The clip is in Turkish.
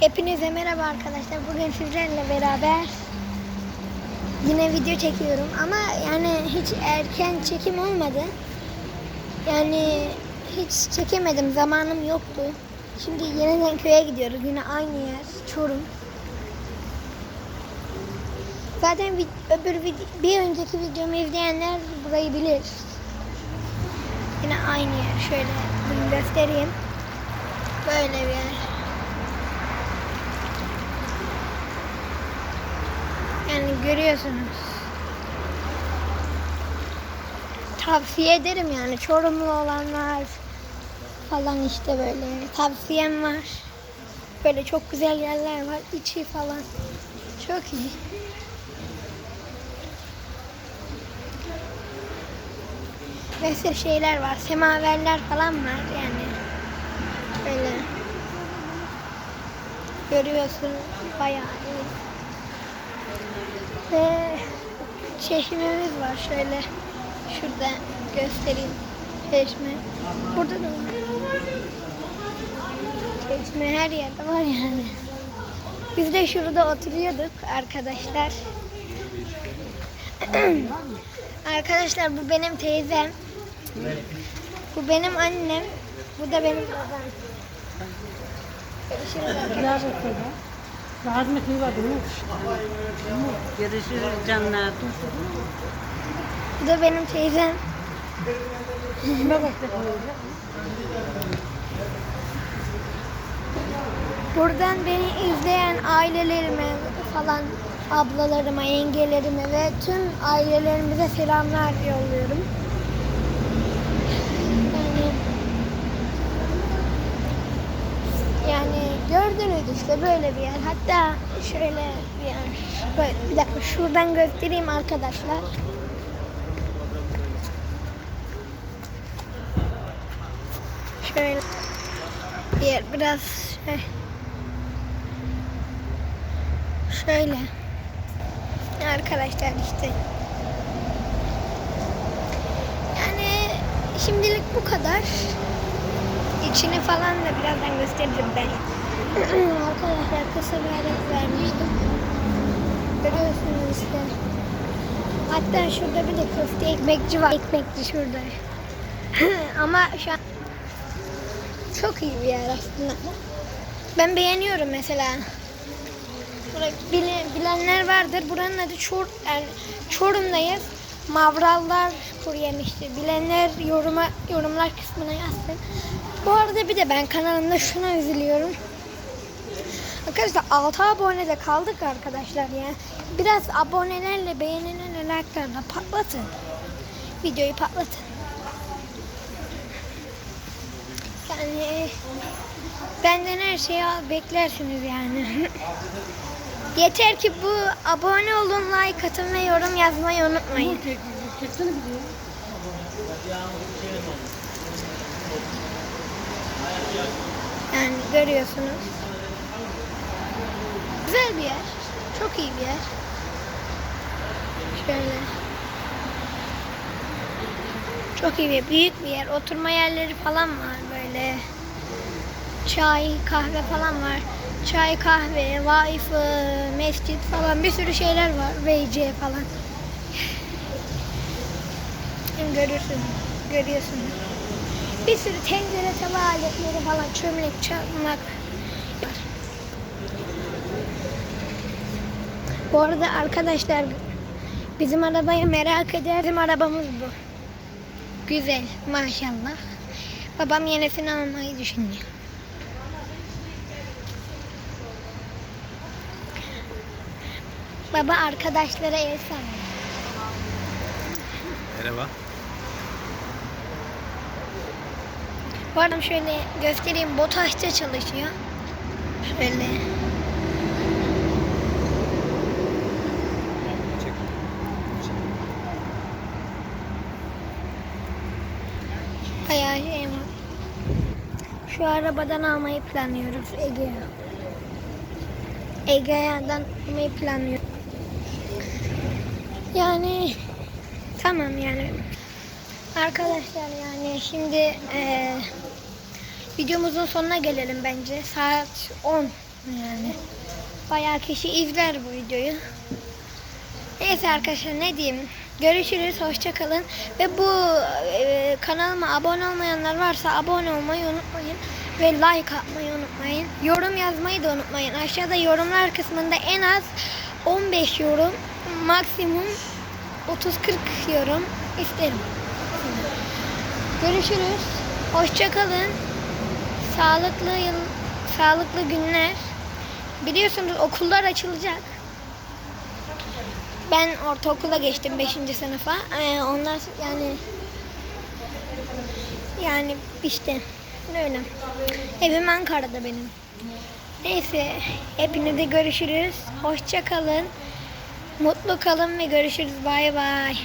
Hepinize merhaba arkadaşlar. Bugün sizlerle beraber yine video çekiyorum ama yani hiç erken çekim olmadı. Yani hiç çekemedim. Zamanım yoktu. Şimdi yeniden köye gidiyoruz. Yine aynı yer. Çorum. Zaten vid- öbür vid- bir önceki videomu izleyenler burayı bilir. Yine aynı yer. Şöyle bunu göstereyim. Böyle bir yer. Yani görüyorsunuz. Tavsiye ederim yani Çorumlu olanlar falan işte böyle tavsiyem var. Böyle çok güzel yerler var. içi falan. Çok iyi. Mesela şeyler var. Semaverler falan var yani. Böyle. Görüyorsunuz bayağı iyi. Ve çeşmemiz var şöyle. Şurada göstereyim. Çeşme. Burada da var. Çeşme her yerde var yani. Biz de şurada oturuyorduk arkadaşlar. arkadaşlar bu benim teyzem. Bu benim annem. Bu da benim babam. Görüşürüz. Biraz Görüşürüz canlar. Bu da benim teyzem. Buradan beni izleyen ailelerime falan ablalarıma, yengelerime ve tüm ailelerimize selamlar yolluyorum. Yani gördünüz işte böyle bir yer. Hatta şöyle bir yer. Böyle, bir dakika şuradan göstereyim arkadaşlar. Şöyle bir yer biraz şey. Şöyle. Arkadaşlar işte. Yani şimdilik bu kadar. İçini falan da birazdan gösteririm ben. Arkadaşlar kısa bir adet vermiştim. Görüyorsunuz işte. Hatta şurada bir de köfte ekmekçi var. Ekmekçi şurada. Ama şu an çok iyi bir yer aslında. Ben beğeniyorum mesela. Burayı bile- bilenler vardır. Buranın adı Çor, yani Çorum'dayız. Mavrallar kuru yemişti. Bilenler yoruma yorumlar kısmına yazsın. Bir de ben kanalımda şuna üzülüyorum. Arkadaşlar 6 abonede kaldık arkadaşlar ya. Biraz abonelerle beğenilerle like'larla patlatın. Videoyu patlatın. Yani benden her şeyi beklersiniz yani. Yeter ki bu abone olun, like atın ve yorum yazmayı unutmayın. Yani görüyorsunuz. Güzel bir yer. Çok iyi bir yer. Şöyle. Çok iyi bir büyük bir yer. Oturma yerleri falan var böyle. Çay, kahve falan var. Çay, kahve, vaifı, mescit falan bir sürü şeyler var. VC falan. Şimdi görürsünüz. Görüyorsunuz. Bir sürü tencere tava aletleri falan, çömlek, çakmak var. Bu arada arkadaşlar bizim arabayı merak ederdim. Arabamız bu. Güzel maşallah. Babam yenisini almayı düşünüyor. Baba arkadaşlara el sallıyor. Merhaba. Arada şöyle göstereyim. BOTAŞ'ta çalışıyor. Şöyle. Bayağı şey. Şu arabadan almayı planlıyoruz Ege'ye. Ege'den almayı planlıyoruz. Yani tamam yani. Arkadaşlar yani şimdi eee, videomuzun sonuna gelelim bence. Saat 10. Yani bayağı kişi izler bu videoyu. Neyse arkadaşlar ne diyeyim. Görüşürüz. Hoşça kalın. Ve bu e, kanalıma abone olmayanlar varsa abone olmayı unutmayın. Ve like atmayı unutmayın. Yorum yazmayı da unutmayın. Aşağıda yorumlar kısmında en az 15 yorum, maksimum 30-40 yorum isterim. Görüşürüz. Hoşça kalın. Sağlıklı yıl, sağlıklı günler. Biliyorsunuz okullar açılacak. Ben ortaokula geçtim 5. sınıfa. Ee, onlar yani yani işte öyle. Evim Ankara'da benim. Neyse hepinize görüşürüz. Hoşça kalın. Mutlu kalın ve görüşürüz. Bay bay.